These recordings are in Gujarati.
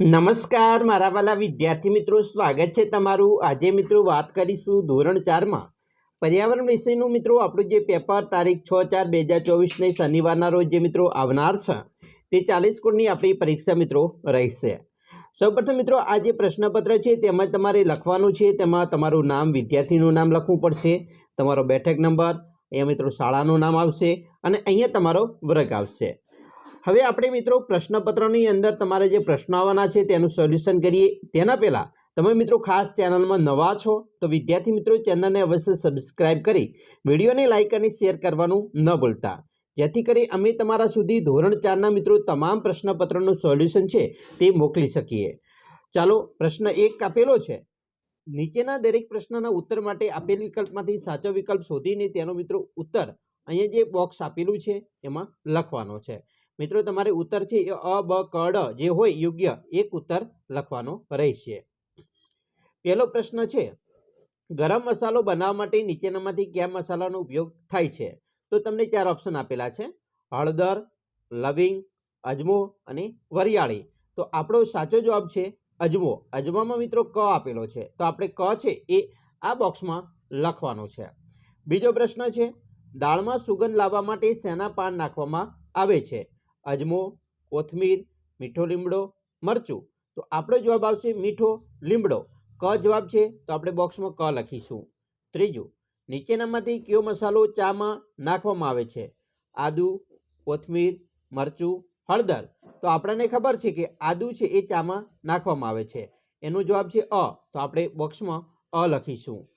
નમસ્કાર, મારા વાલા વિદ્યાર્થી મિત્રો, સ્વાગત છે તમારું. આજે મિત્રો વાત કરીશું ધોરણ ચારમાં. પર્યાવરણ વિષયનું મિત્રો, આપણું જે પેપર તારીખ છ ચાર બે હજાર ચોવીસને શનિવારના રોજ જે મિત્રો આવનાર છે, તે ચાલીસ ગુણની આપણી પરીક્ષા મિત્રો રહેશે. સૌપ્રથમ મિત્રો, આ જે પ્રશ્નપત્ર છે, તેમાં તમારે લખવાનું છે. તેમાં તમારું નામ, વિદ્યાર્થીનું નામ લખવું પડશે, તમારો બેઠક નંબર, અહીંયા મિત્રો શાળાનું નામ આવશે, અને અહીંયા તમારો વર્ગ આવશે. હવે આપણે મિત્રો પ્રશ્નપત્રની અંદર તમારે જે પ્રશ્નો આવવાના છે તેનું સોલ્યુશન કરીએ. તેના પહેલાં, તમે મિત્રો ખાસ ચેનલમાં નવા છો, તો વિદ્યાર્થી મિત્રો ચેનલને અવશ્ય સબસ્ક્રાઇબ કરી, વિડીયોને લાઇક અને શેર કરવાનું ન ભૂલતા. જેથી કરી અમે તમારા સુધી ધોરણ ચારના મિત્રો તમામ પ્રશ્નપત્રનું સોલ્યુશન છે તે મોકલી શકીએ. ચાલો, પ્રશ્ન એક આપેલો છે. નીચેના દરેક પ્રશ્નના ઉત્તર માટે આપેલ વિકલ્પમાંથી સાચો વિકલ્પ શોધીને તેનો મિત્રો ઉત્તર અહીંયા જે બોક્સ આપેલું છે, એમાં લખવાનો છે. મિત્રો, તમારે ઉત્તર છે એ અ બ કડ જે હોય યોગ્ય એક ઉત્તર લખવાનો રહેશે. પહેલો પ્રશ્ન છે, ગરમ મસાલો બનાવવા માટે નીચેનામાંથી કયા મસાલાનો ઉપયોગ થાય છે? તો તમને ચાર ઓપ્શન આપેલા છે, હળદર, લવિંગ, અજમો અને વરિયાળી. તો આપણો સાચો જવાબ છે અજમો. અજમામાં મિત્રો ક આપેલો છે. તો આપણે ક છે એ આ બોક્સમાં લખવાનો છે. બીજો પ્રશ્ન છે, દાળમાં સુગંધ લાવવા માટે શેના પાન નાખવામાં આવે છે? અજમો, કોથમીર, મીઠો લીમડો, મરચું. તો આપણો જવાબ આવશે મીઠો લીમડો. ક જવાબ છે, તો આપણે બોક્સમાં ક લખીશું. ત્રીજું, નીચેનામાંથી કયો મસાલો ચામાં નાખવામાં આવે છે? આદુ, કોથમીર, મરચું, હળદર. તો આપણને ખબર છે કે આદુ છે એ ચામાં નાખવામાં આવે છે. એનો જવાબ છે અ. તો આપણે બોક્સમાં અ લખીશું.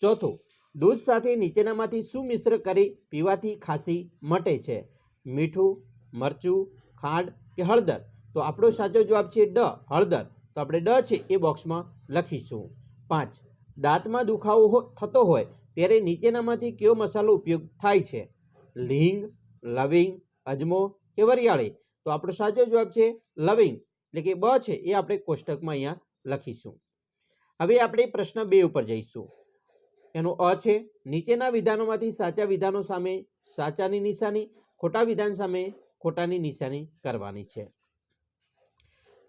ચોથું, દૂધ સાથે નીચેનામાંથી શું મિશ્ર કરી પીવાથી ખાંસી મટે છે? મીઠું મરચું, ખાંડ કે હળદર? તો આપણો સાચો જવાબ છે ડ, હળદર. તો આપણે ડ છે એ બોક્સમાં લખીશું. પાંચ. દાંતમાં દુખાવો થતો હોય ત્યારે નીચેનામાંથી કયો મસાલો ઉપયોગ થાય છે? લિંગ, લવિંગ, અજમો કે વરિયાળી? તો આપણો સાચો જવાબ છે લવિંગ. એટલે કે બ છે એ આપણે કોષ્ટકમાં અહીંયા લખીશું. હવે આપણે પ્રશ્ન બે ઉપર જઈશું. એનો અ છે, નીચેના વિધાનોમાંથી સાચા વિધાનો સામે, સાચાની નિશાની, ખોટા વિધાન સામે ખોટાની નિશાની કરવાની છે.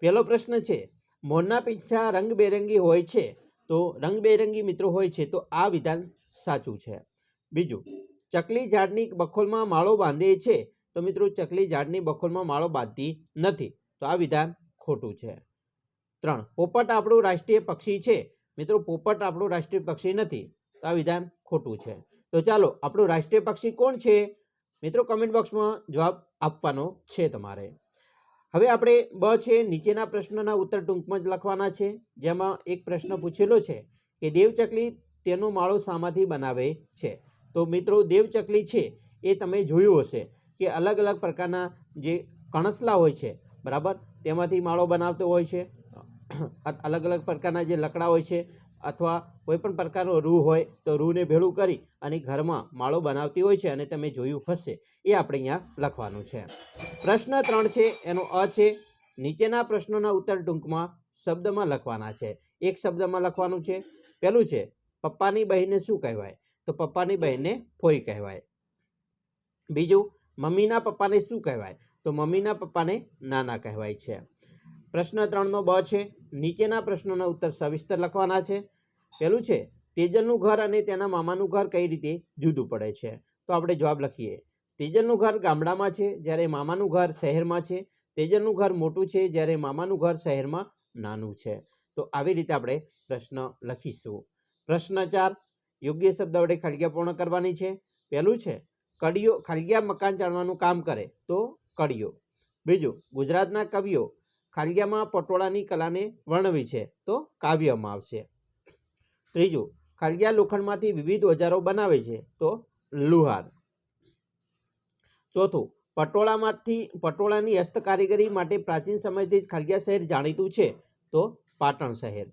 પહેલો પ્રશ્ન છે, મોરના પીંછા રંગબેરંગી હોય છે તો રંગબેરંગી મિત્રો હોય છે તો આ વિધાન સાચું છે બીજું, ચકલી ઝાડની બખોલમાં માળો બાંધે છે તો મિત્રો ચકલી ઝાડની બખોલમાં માળો બાંધતી નથી તો આ વિધાન ખોટું છે ત્રણ, પોપટ આપણું રાષ્ટ્રીય પક્ષી છે. મિત્રો, પોપટ આપણું રાષ્ટ્રીય પક્ષી નથી તો આ વિધાન ખોટું છે. તો ચાલો, આપણું રાષ્ટ્રીય પક્ષી કોણ છે મિત્રો કમેન્ટ બોક્સમાં જવાબ આપવાનો છે તમારે. હવે આપણે બ છે, નીચેના પ્રશ્નના ઉત્તર ટૂંકમાં જ લખવાના છે. જેમાં એક પ્રશ્ન પૂછેલો છે કે દેવચકલી તેનો માળો શામાંથી બનાવે છે. તો મિત્રો દેવચકલી છે એ તમે જોયું હશે કે અલગ અલગ પ્રકારના જે કણસલા હોય છે, બરાબર? તેમાંથી માળો બનાવતો હોય છે. અલગ અલગ પ્રકારના જે લકડા હોય છે અથવા કોઈપણ પ્રકારનો રૂ હોય તો રૂને ભેળું કરી અને ઘરમાં માળો બનાવતી હોય છે અને તમે જોયું હશે. એ આપણે અહીંયા લખવાનું છે. પ્રશ્ન ત્રણ છે. એનો અ છે. નીચેના પ્રશ્નોના ઉત્તર ટૂંકમાં શબ્દમાં લખવાના છે. એક શબ્દમાં લખવાનું છે. પહેલું છે, પપ્પાની બહેનને શું કહેવાય? તો પપ્પાની બહેનને ફોઈ કહેવાય. બીજું, મમ્મીના પપ્પાને શું કહેવાય? તો મમ્મીના પપ્પાને નાના કહેવાય છે. પ્રશ્ન ત્રણનો બ છે. નીચેના પ્રશ્નોના ઉત્તર સવિસ્તર લખવાના છે. પહેલું છે, તેજલનું ઘર અને તેના મામાનું ઘર કઈ રીતે જુદું પડે છે? તો આપણે જવાબ લખીએ. તેજલનું ઘર ગામડામાં છે, જ્યારે મામાનું ઘર શહેરમાં છે. તેજલનું ઘર મોટું છે, જ્યારે મામાનું ઘર શહેરમાં નાનું છે. તો આવી રીતે આપણે પ્રશ્ન લખીશું. પ્રશ્ન ચાર, યોગ્ય શબ્દ વડે ખાલિયા પૂર્ણ કરવાની છે. પહેલું છે, કડીઓ ખાલગ્યા મકાન ચાળવાનું કામ કરે તો કડીઓ. બીજું, ગુજરાતના કવિઓ ખાલિયામાં પટોળાની કલાને વર્ણવી છે. તો કાવ્યમાં આવશે. ત્રીજું, ખાલિયા લોખંડમાંથી વિવિધ ઓજારો બનાવે છે. તો લુહાર. ચોથું, પટોળામાંથી, પટોળાની હસ્ત કારીગરી માટે પ્રાચીન સમયથી જ ખાલિયા શહેર જાણીતું છે. તો પાટણ શહેર.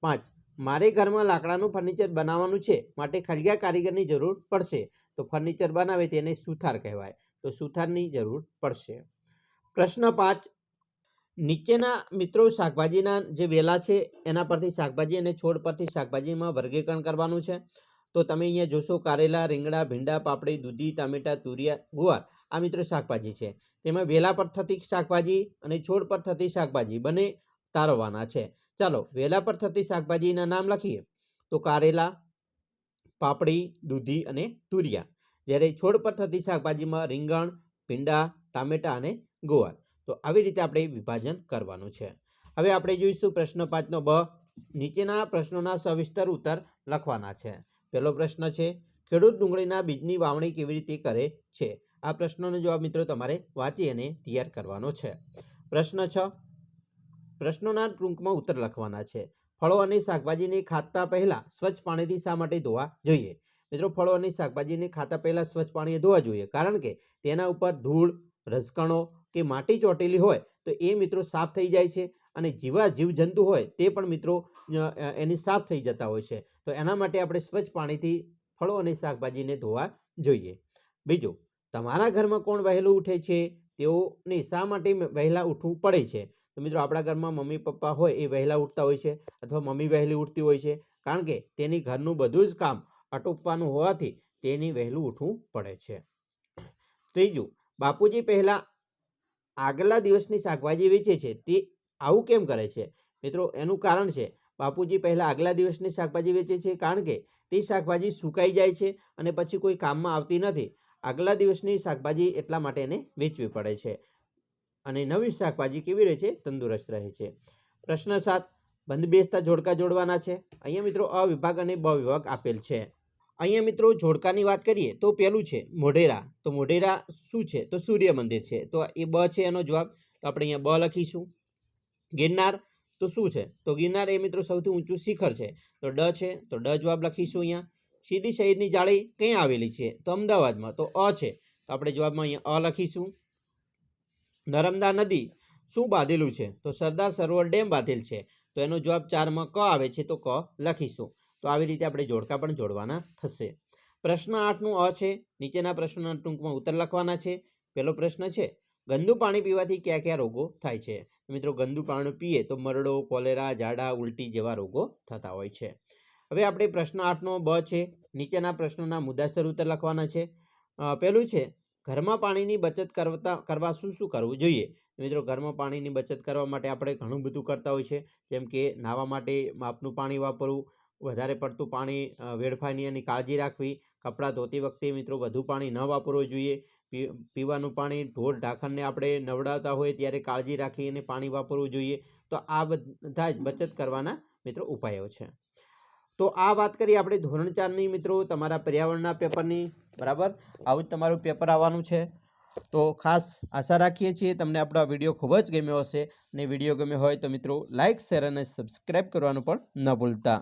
પાંચ, મારે ઘરમાં લાકડાનું ફર્નિચર બનાવવાનું છે માટે ખાલિયા કારીગરની જરૂર પડશે. તો ફર્નિચર બનાવે તેને સુથાર કહેવાય. તો સુથારની જરૂર પડશે. પ્રશ્ન પાંચ નીચેના મિત્રો શાકભાજીના જે વેલા છે, એના પરથી શાકભાજી અને છોડ પરથી શાકભાજીમાં વર્ગીકરણ કરવાનું છે. તો તમે અહીંયા જોશો કારેલા, રીંગણા, ભીંડા, પાપડી, દૂધી, ટામેટા, તુરિયા, ગુવાર, આ મિત્રો શાકભાજી છે. તેમાં વેલા પર થતી શાકભાજી અને છોડ પર થતી શાકભાજી બંને તારવવાના છે. ચાલો, વેલા પર થતી શાકભાજીના નામ લખીએ. તો કારેલા, પાપડી, દૂધી અને તુરિયા. જ્યારે છોડ પર થતી શાકભાજીમાં રીંગણ, ભીંડા, ટામેટાં અને ગોવાર. તો આવી રીતે આપણે વિભાજન કરવાનું છે. હવે આપણે જોઈશું પ્રશ્ન પાંચનો બ. નીચેના પ્રશ્નોના સવિસ્તર ઉત્તર લખવાના છે. પહેલો પ્રશ્ન છે, ખેડૂત ડુંગળીના બીજની વાવણી કેવી રીતે કરે છે? આ પ્રશ્નોનો જવાબ મિત્રો તમારે વાંચી અને તૈયાર કરવાનો છે. પ્રશ્ન છ, પ્રશ્નોના ટૂંકમાં ઉત્તર લખવાના છે. ફળો અને શાકભાજીને ખાતા પહેલાં સ્વચ્છ પાણીથી શા માટે ધોવા જોઈએ? મિત્રો, ફળો અને શાકભાજીને ખાતા પહેલાં સ્વચ્છ પાણીએ ધોવા જોઈએ કારણ કે તેના ઉપર ધૂળ રજકણો કે માટી ચોટેલી હોય તો એ મિત્રો સાફ થઈ જાય છે અને જીવા જીવજંતુ હોય તે પણ મિત્રો એની સાફ થઈ જતા હોય છે. તો એના માટે આપણે સ્વચ્છ પાણીથી ફળો અને શાકભાજીને ધોવા જોઈએ. બીજું, તમારા ઘરમાં કોણ વહેલું ઉઠે છે? તેઓને શા માટે વહેલા ઉઠવું પડે છે? તો મિત્રો આપણા ઘરમાં મમ્મી પપ્પા હોય એ વહેલા ઉઠતા હોય છે અથવા મમ્મી વહેલી ઉઠતી હોય છે. કારણ કે તેની ઘરનું બધું જ કામ અટોપવાનું હોવાથી તેની વહેલું ઉઠવું પડે છે. ત્રીજું, બાપુજી પહેલાં આગલા દિવસની શાકભાજી વેચે છે, તે આવું કેમ કરે છે? મિત્રો, એનું કારણ છે, બાપુજી પહેલાં આગલા દિવસની શાકભાજી વેચે છે કારણ કે તે શાકભાજી સુકાઈ જાય છે અને પછી કોઈ કામમાં આવતી નથી. આગલા દિવસની શાકભાજી એટલા માટે એને વેચવી પડે છે અને નવી શાકભાજી કેવી રહે છે? તંદુરસ્ત રહે છે. પ્રશ્ન સાત, બંધ બેસતા જોડકા જોડવાના છે? અહીંયા મિત્રો અ વિભાગ અને બ વિભાગ આપેલ છે. અહીંયા મિત્રો જોડકાની વાત કરીએ તો પેલું છે મોઢેરા. તો મોઢેરા શું છે? તો સૂર્ય મંદિર છે. તો એ બ છે એનો જવાબ. તો આપણે અહીંયા બ લખીશું. ગિરનાર તો શું છે? તો ગિરનાર એ મિત્રો સૌથી ઊંચું શિખર છે. તો ડ છે. તો ડ જવાબ લખીશું અહીંયા. સીધી શહીદની જાળી ક્યાં આવેલી છે? તો અમદાવાદમાં. તો અ છે. તો આપણે જવાબમાં અહીંયા અ લખીશું. નર્મદા નદી શું બાંધેલું છે? તો સરદાર સરોવર ડેમ બાંધેલ છે. તો એનો જવાબ ચારમાં ક આવે છે. તો ક લખીશું. તો આવી રીતે આપણે જોડકા પણ જોડવાના થશે. પ્રશ્ન આઠનું અ છે. નીચેના પ્રશ્નના ટૂંકમાં ઉત્તર લખવાના છે. પહેલો પ્રશ્ન છે, ગંદુ પાણી પીવાથી કયા કયા રોગો થાય છે? મિત્રો, ગંદુ પાણી પીએ તો મરડો, કોલેરા, ઝાડા, ઉલટી જેવા રોગો થતા હોય છે. હવે આપણે પ્રશ્ન આઠનો બ છે. નીચેના પ્રશ્નોના મુદ્દાસર ઉત્તર લખવાના છે. પહેલું છે, ઘરમાં પાણીની બચત કરતા કરવા શું શું કરવું જોઈએ? મિત્રો, ઘરમાં પાણીની બચત કરવા માટે આપણે ઘણું બધું કરતા હોય છે. જેમ કે નાહવા માટે માપનું પાણી વાપરવું વધારે પડતું પાણી વેડફાઈની નહીં એની કાળજી રાખવી, કપડાં ધોતી વખતે મિત્રો વધુ પાણી ન વાપરવું જોઈએ. પીવાનું પાણી ઢોર ઢાંકણને આપણે નવડાવતા હોય ત્યારે કાળજી રાખી અને પાણી વાપરવું જોઈએ. તો આ બધા જ બચત કરવાના મિત્રો ઉપાયો છે. તો આ વાત કરીએ આપણે ધોરણ ચારની મિત્રો તમારા પર્યાવરણના પેપરની, બરાબર? આવું જ તમારું પેપર આવવાનું છે. તો ખાસ આશા રાખીએ છીએ તમને આપણો આ વીડિયો ખૂબ જ ગમ્યો હશે. અને વીડિયો ગમ્યો હોય તો મિત્રો લાઇક શેર અને સબસ્ક્રાઈબ કરવાનું પણ ન ભૂલતા.